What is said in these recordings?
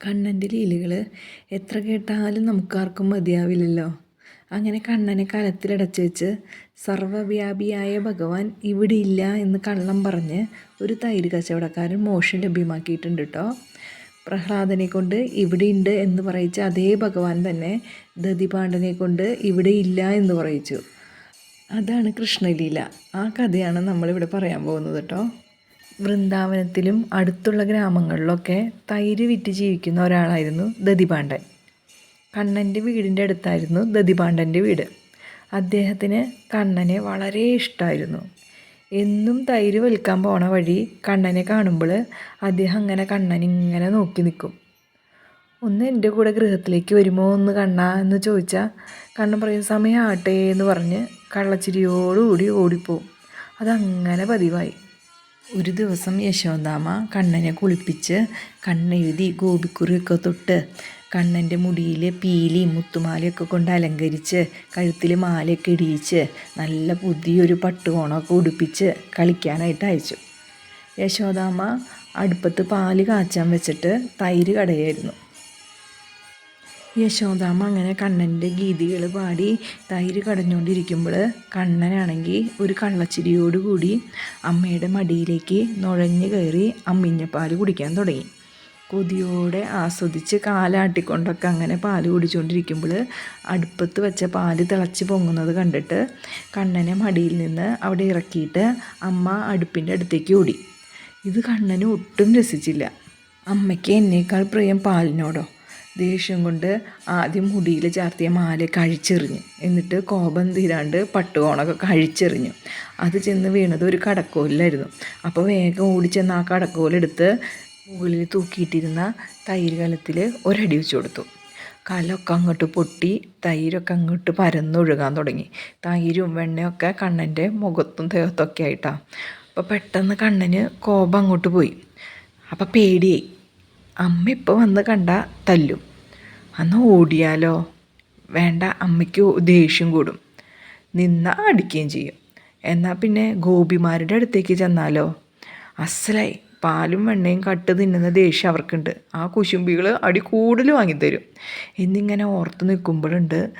കണ്ണന്റെ ലീലകൾ എത്ര കേട്ടാലും നമുക്കാർക്കും മതിയാവില്ലല്ലോ. അങ്ങനെ കണ്ണനെ കലത്തിലടച്ചു വെച്ച് സർവവ്യാപിയായ ഭഗവാൻ ഇവിടെ ഇല്ല എന്ന് കള്ളം പറഞ്ഞ് ഒരു തൈര് കച്ചവടക്കാരൻ മോശം ലഭ്യമാക്കിയിട്ടുണ്ട് കേട്ടോ പ്രഹ്ലാദനെ കൊണ്ട് ഇവിടെയുണ്ട് എന്ന് പറയിച്ച അതേ ഭഗവാൻ തന്നെ ദതിപാണ്ഡനെ കൊണ്ട് ഇവിടെ ഇല്ല എന്ന് പറയിച്ചു. അതാണ് കൃഷ്ണലീല. ആ കഥയാണ് നമ്മളിവിടെ പറയാൻ പോകുന്നത് കേട്ടോ വൃന്ദാവനത്തിലും അടുത്തുള്ള ഗ്രാമങ്ങളിലൊക്കെ തൈര് വിറ്റ് ജീവിക്കുന്ന ഒരാളായിരുന്നു ദതിപാണ്ഡൻ. കണ്ണന്റെ വീടിന്റെ അടുത്തായിരുന്നു ദതിപാണ്ഡന്റെ വീട്. അദ്ദേഹത്തിന് കണ്ണനെ വളരെ ഇഷ്ടമായിരുന്നു എന്നും തൈര് വലിക്കാൻ പോണ വഴി കണ്ണനെ കാണുമ്പോൾ അദ്ദേഹം അങ്ങനെ കണ്ണൻ ഇങ്ങനെ നോക്കി നിൽക്കും. ഒന്ന് എന്റെ കൂടെ ഗൃഹത്തിലേക്ക് വരുമോ ഒന്ന് കണ്ണ എന്ന് ചോദിച്ചാൽ കണ്ണൻ പറയും ആട്ടെ എന്ന് പറഞ്ഞ് കള്ളച്ചിരിയോടുകൂടി ഓടിപ്പോവും. അതങ്ങനെ പതിവായി. ഒരു ദിവസം യശോദാമ കണ്ണനെ കുളിപ്പിച്ച് കണ്ണെഴുതി ഗോപിക്കുറിയൊക്കെ തൊട്ട്. കണ്ണന്റെ മുടിയിൽ പീലിയും മുത്തുമാലയൊക്കെ കൊണ്ട് അലങ്കരിച്ച് കഴുത്തിൽ മാലയൊക്കെ ഇടിയിച്ച് നല്ല പുതിയൊരു പട്ടുകോണമൊക്കെ ഉടുപ്പിച്ച് കളിക്കാനായിട്ട് അയച്ചു. യശോദാമ്മ അടുപ്പത്ത് പാൽ കാച്ചാൻ വെച്ചിട്ട് തൈര് കടയായിരുന്നു. യശോദാമ്മ അങ്ങനെ കണ്ണന്റെ ഗീതികൾ പാടി തൈര് കടഞ്ഞുകൊണ്ടിരിക്കുമ്പോൾ കണ്ണനാണെങ്കിൽ ഒരു കള്ളച്ചിരിയോടുകൂടി അമ്മയുടെ മടിയിലേക്ക് നുഴഞ്ഞു കയറി അമ്മിഞ്ഞപ്പാൽ കുടിക്കാൻ തുടങ്ങി. കൊതിയോടെ ആസ്വദിച്ച് കാലാട്ടിക്കൊണ്ടൊക്കെ അങ്ങനെ പാൽ കുടിച്ചുകൊണ്ടിരിക്കുമ്പോൾ അടുപ്പത്ത് വെച്ച പാൽ തിളച്ച് പൊങ്ങുന്നത് കണ്ടിട്ട് കണ്ണനെ മടിയിൽ നിന്ന് അവിടെ ഇറക്കിയിട്ട് അമ്മ അടുപ്പിന്റെ അടുത്തേക്ക് ഓടി. ഇത് കണ്ണന് ഒട്ടും രസിച്ചില്ല. അമ്മയ്ക്ക് എന്നേക്കാൾ പ്രിയം പാലിനോടോ? ദേഷ്യം കൊണ്ട് ആദ്യം മുടിയിൽ ചാർത്തിയ മാല കഴിച്ചെറിഞ്ഞു. എന്നിട്ട് കോപം തീരാണ്ട് പട്ടുകോണൊക്കെ കഴിച്ചെറിഞ്ഞു. അത് ചെന്ന് വീണത് ഒരു കടക്കോലിലായിരുന്നു. അപ്പോൾ വേഗം ഓടിച്ചെന്ന് ആ കടക്കോലെടുത്ത് മുകളിൽ തൂക്കിയിട്ടിരുന്ന തൈര് കലത്തിൽ ഒരടി വെച്ച് കൊടുത്തു. കലമൊക്കെ അങ്ങോട്ട് പൊട്ടി തൈരൊക്കെ അങ്ങോട്ട് പരന്നൊഴുകാൻ തുടങ്ങി. തൈരും വെണ്ണയൊക്കെ കണ്ണന്റെ മുഖത്തും ദേഹത്തൊക്കെ ആയിട്ടാണ് അപ്പോൾ പെട്ടെന്ന് കണ്ണന് കോപം അങ്ങോട്ട് പോയി. അപ്പോൾ പേടിയായി. അമ്മ ഇപ്പോൾ വന്ന് കണ്ട തല്ലും. അന്ന് ഓടിയാലോ? വേണ്ട അമ്മയ്ക്ക് ദേഷ്യം കൂടും. നിന്നാ അടിക്കുകയും ചെയ്യും. എന്നാൽ പിന്നെ ഗോപിമാരുടെ അടുത്തേക്ക് ചെന്നാലോ? അസലായി പാലും വെണ്ണയും കട്ട് തിന്നുന്ന ദേഷ്യം അവർക്കുണ്ട്. ആ കുശുമ്പികൾ അടി കൂടുതൽ വാങ്ങിത്തരും. എന്നിങ്ങനെ ഓർത്ത് നിൽക്കുമ്പോഴുണ്ട്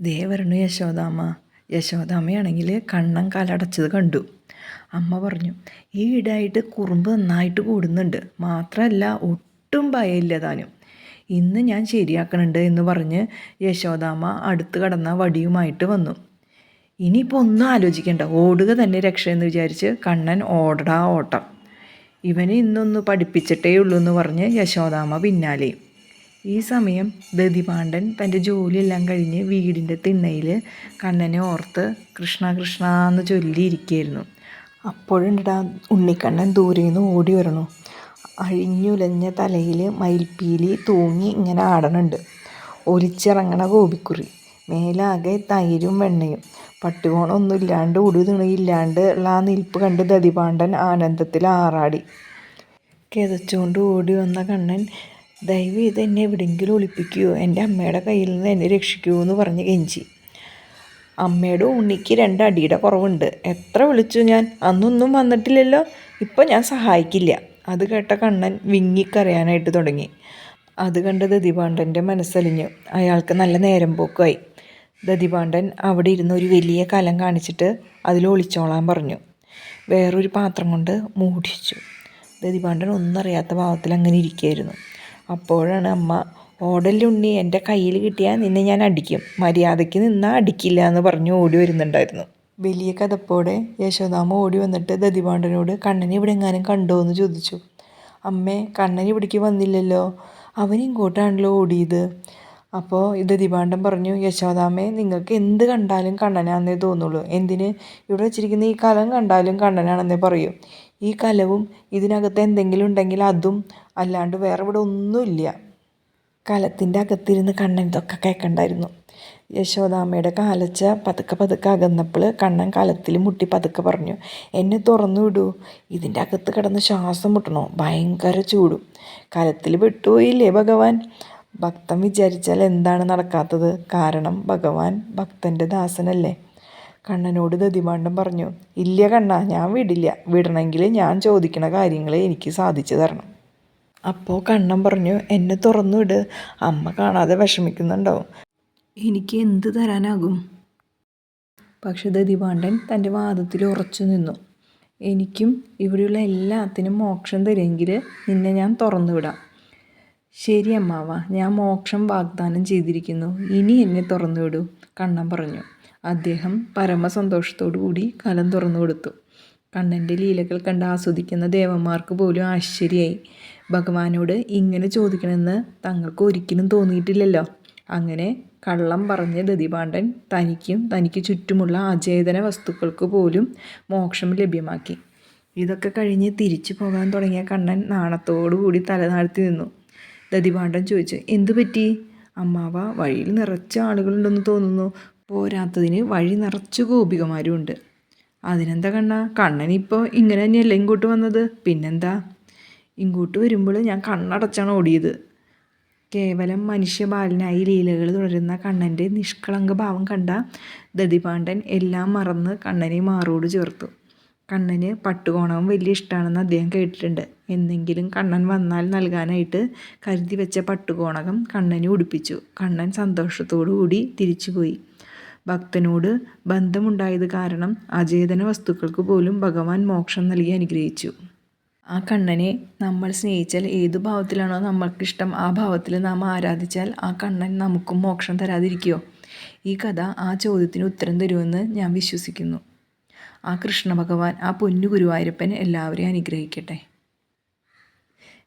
ദേ വരണു യശോദാമ്മ. യശോദാമ്മയാണെങ്കിൽ കണ്ണം കാലടച്ചത് കണ്ടു. അമ്മ പറഞ്ഞു ഈ ഇടായിട്ട് കുറുമ്പ് നന്നായിട്ട് കൂടുന്നുണ്ട്. മാത്രമല്ല ഒട്ടും ഭയമില്ല താനും. ഇന്ന് ഞാൻ ശരിയാക്കണുണ്ട് എന്ന് പറഞ്ഞ് യശോദാമ്മ അടുത്ത് കടന്ന വടിയുമായിട്ട് വന്നു. ഇനിയിപ്പോൾ ഒന്നും ആലോചിക്കേണ്ട. ഓടുക തന്നെ രക്ഷ എന്ന് വിചാരിച്ച് കണ്ണൻ ഓടടാ ഓട്ടം. ഇവനെ ഇന്നൊന്ന് പഠിപ്പിച്ചിട്ടേ ഉള്ളൂ എന്ന് പറഞ്ഞ് യശോദാമ്മ പിന്നാലെ. ഈ സമയം ദതിപാണ്ഡൻ തന്റെ ജോലിയെല്ലാം കഴിഞ്ഞ് വീടിന്റെ തിണ്ണയിൽ കണ്ണനെ ഓർത്ത് കൃഷ്ണ കൃഷ്ണ എന്ന് ചൊല്ലിയിരിക്കുകയായിരുന്നു. അപ്പോഴുണ്ടാ ഉണ്ണിക്കണ്ണൻ ദൂരെ നിന്ന് ഓടി വരണു. അഴിഞ്ഞുലഞ്ഞ തലയിൽ മയിൽപ്പീലി തൂങ്ങി ഇങ്ങനെ ആടണുണ്ട്. ഒലിച്ചിറങ്ങണ ഗോപിക്കുറി. മേലാകെ തൈരും വെണ്ണയും. പട്ടുകോണൊന്നും ഇല്ലാണ്ട് ഉടുതുണിയില്ലാണ്ട് ഉള്ള ആ നിൽപ്പ് കണ്ട് ദതിപാണ്ഡൻ ആനന്ദത്തിൽ ആറാടി. കിതച്ചുകൊണ്ട് ഓടി വന്ന കണ്ണൻ ദയവ് ഇത് എന്നെ എവിടെയെങ്കിലും ഒളിപ്പിക്കുമോ എന്റെ അമ്മയുടെ കയ്യിൽ നിന്ന് എന്നെ രക്ഷിക്കുമോ എന്ന് പറഞ്ഞ് കെഞ്ചി. അമ്മയുടെ ഉണ്ണിക്ക് രണ്ടടിയുടെ കുറവുണ്ട്. എത്ര വിളിച്ചു ഞാൻ? അന്നൊന്നും വന്നിട്ടില്ലല്ലോ. ഇപ്പം ഞാൻ സഹായിക്കില്ല. അത് കേട്ട കണ്ണൻ വിങ്ങിക്കരയാനായിട്ട് തുടങ്ങി. അത് കണ്ട് ദതിപാണ്ഡന്റെ മനസ്സലിഞ്ഞു. അയാൾക്ക് നല്ല നേരം പോക്കായി. ദതിപാണ്ഡൻ അവിടെ ഇരുന്ന് ഒരു വലിയ കലം കാണിച്ചിട്ട് അതിൽ ഒളിച്ചോളാൻ പറഞ്ഞു. വേറൊരു പാത്രം കൊണ്ട് മൂടിച്ചു ദതിപാണ്ഡൻ ഒന്നും അറിയാത്ത ഭാവത്തിൽ അങ്ങനെ ഇരിക്കുകയായിരുന്നു. അപ്പോഴാണ് അമ്മ ഓടലുണ്ണി എന്റെ കയ്യിൽ കിട്ടിയാൽ നിന്നെ ഞാൻ അടിക്കും. മര്യാദയ്ക്ക് നിന്നാൽ അടിക്കില്ല എന്ന് പറഞ്ഞു ഓടി വരുന്നുണ്ടായിരുന്നു. വലിയ കഥപ്പോടെ യശോദാമ ഓടി വന്നിട്ട് ദതിപാണ്ഡനോട് കണ്ണനെ ഇവിടെ എങ്ങാനും കണ്ടോ? എന്ന് ചോദിച്ചു. അമ്മേ കണ്ണൻ ഇവിടേക്ക് വന്നില്ലല്ലോ. അവൻ ഇങ്ങോട്ടാണല്ലോ ഓടിയത്. അപ്പോൾ ദതിപാണ്ഡൻ പറഞ്ഞു യശോദാമേ നിങ്ങൾക്ക് എന്ത് കണ്ടാലും കണ്ണനാണെന്നേ തോന്നുള്ളൂ. എന്തിന്? ഇവിടെ വെച്ചിരിക്കുന്ന ഈ കലം കണ്ടാലും കണ്ണനാണെന്നേ പറയൂ. ഈ കലവും ഇതിനകത്ത് എന്തെങ്കിലും ഉണ്ടെങ്കിൽ അതും അല്ലാണ്ട് വേറെ ഇവിടെ ഒന്നുമില്ല. കലത്തിന്റെ അകത്തിരുന്ന് കണ്ണൻ ഇതൊക്കെ കേൾക്കണ്ടായിരുന്നു. യശോദാമ്മയുടെ കാലച്ച പതുക്കെ പതുക്കെ അകന്നപ്പോൾ കണ്ണൻ കലത്തിൽ മുട്ടി പതുക്കെ പറഞ്ഞു എന്നെ തുറന്നു വിടൂ. ഇതിന്റെ അകത്ത് കിടന്ന് ശ്വാസം മുട്ടണോ? ഭയങ്കര ചൂടും. കലത്തിൽ വിട്ടുപോയില്ലേ ഭഗവാൻ? ഭക്തൻ വിചാരിച്ചാൽ എന്താണ് നടക്കാത്തത്? കാരണം ഭഗവാൻ ഭക്തന്റെ ദാസനല്ലേ. കണ്ണനോട് ദതിമാണ്ടം പറഞ്ഞു ഇല്ല കണ്ണ ഞാൻ വിടില്ല. വിടണമെങ്കിൽ ഞാൻ ചോദിക്കണ കാര്യങ്ങൾ എനിക്ക് സാധിച്ചു തരണം. അപ്പോൾ കണ്ണൻ പറഞ്ഞു എന്നെ തുറന്നു വിട്. അമ്മ കാണാതെ വിഷമിക്കുന്നുണ്ടാവും. എനിക്ക് എന്ത് തരാനാകും? പക്ഷെ ദതിപാണ്ഡൻ തന്റെ വാദത്തിൽ ഉറച്ചു നിന്നു. എനിക്കും ഇവിടെയുള്ള എല്ലാത്തിനും മോക്ഷം തരുമെങ്കിൽ നിന്നെ ഞാൻ തുറന്നുവിടാം. ശരി അമ്മാവ ഞാൻ മോക്ഷം വാഗ്ദാനം ചെയ്തിരിക്കുന്നു. ഇനി എന്നെ തുറന്നു വിടൂ കണ്ണൻ പറഞ്ഞു. അദ്ദേഹം പരമസന്തോഷത്തോടു കൂടി കലം തുറന്നു കൊടുത്തു. കണ്ണന്റെ ലീലകൾ കണ്ട് ആസ്വദിക്കുന്ന ദേവന്മാർക്ക് പോലും ആശ്ചര്യമായി. ഭഗവാനോട് ഇങ്ങനെ ചോദിക്കണമെന്ന് തങ്ങൾക്ക് ഒരിക്കലും തോന്നിയിട്ടില്ലല്ലോ. അങ്ങനെ കള്ളം പറഞ്ഞ ദതിപാണ്ഡൻ തനിക്കും തനിക്ക് ചുറ്റുമുള്ള അചേതന വസ്തുക്കൾക്ക് പോലും മോക്ഷം ലഭ്യമാക്കി. ഇതൊക്കെ കഴിഞ്ഞ് തിരിച്ചു പോകാൻ തുടങ്ങിയ കണ്ണൻ നാണത്തോടുകൂടി തലതാഴ്ത്തി നിന്നു. ദതിപാണ്ഡൻ ചോദിച്ചു എന്തു പറ്റി? അമ്മാവ വഴിയിൽ നിറച്ച ആളുകളുണ്ടെന്ന് തോന്നുന്നു. പോരാത്തതിന് വഴി നിറച്ചു ഗോപികമാരും ഉണ്ട് അതിനെന്താ കണ്ണ? കണ്ണൻ ഇപ്പോൾ ഇങ്ങനെ തന്നെയല്ല ഇങ്ങോട്ട് വന്നത്? പിന്നെന്താ? ഇങ്ങോട്ട് വരുമ്പോൾ ഞാൻ കണ്ണടച്ചാണ് ഓടിയത്. കേവലം മനുഷ്യബാലനായി ലീലകൾ തുടരുന്ന കണ്ണന്റെ നിഷ്കളങ്ക ഭാവം കണ്ട ദതിപാണ്ഡൻ എല്ലാം മറന്ന് കണ്ണനെ മാറോട് ചേർത്തു. കണ്ണന് പട്ടുകോണവും വലിയ ഇഷ്ടമാണെന്ന് അദ്ദേഹം കേട്ടിട്ടുണ്ട്. എന്നെങ്കിലും കണ്ണൻ വന്നാൽ നൽകാനായിട്ട് കരുതി വെച്ച പട്ടുകോണകം കണ്ണനെ ഉടുപ്പിച്ചു. കണ്ണൻ സന്തോഷത്തോടു കൂടി തിരിച്ചുപോയി ഭക്തനോട് ബന്ധമുണ്ടായത് കാരണം അചേതന വസ്തുക്കൾക്ക് പോലും ഭഗവാൻ മോക്ഷം നൽകി അനുഗ്രഹിച്ചു. ആ കണ്ണനെ നമ്മൾ സ്നേഹിച്ചാൽ ഏത് ഭാവത്തിലാണോ നമ്മൾക്കിഷ്ടം ആ ഭാവത്തിൽ നാം ആരാധിച്ചാൽ ആ കണ്ണൻ നമുക്കും മോക്ഷം തരാതിരിക്കുമോ ഈ കഥ ആ ചോദ്യത്തിന് ഉത്തരം തരുമെന്ന് ഞാൻ വിശ്വസിക്കുന്നു. ആ കൃഷ്ണ ഭഗവാൻ ആ പൊന്നു ഗുരുവായൂരപ്പൻ എല്ലാവരെയും അനുഗ്രഹിക്കട്ടെ.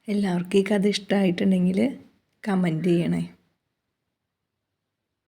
എല്ലാവർക്കും ഈ കഥ ഇഷ്ടമായിട്ടുണ്ടെങ്കിൽ കമന്റ് ചെയ്യണേ.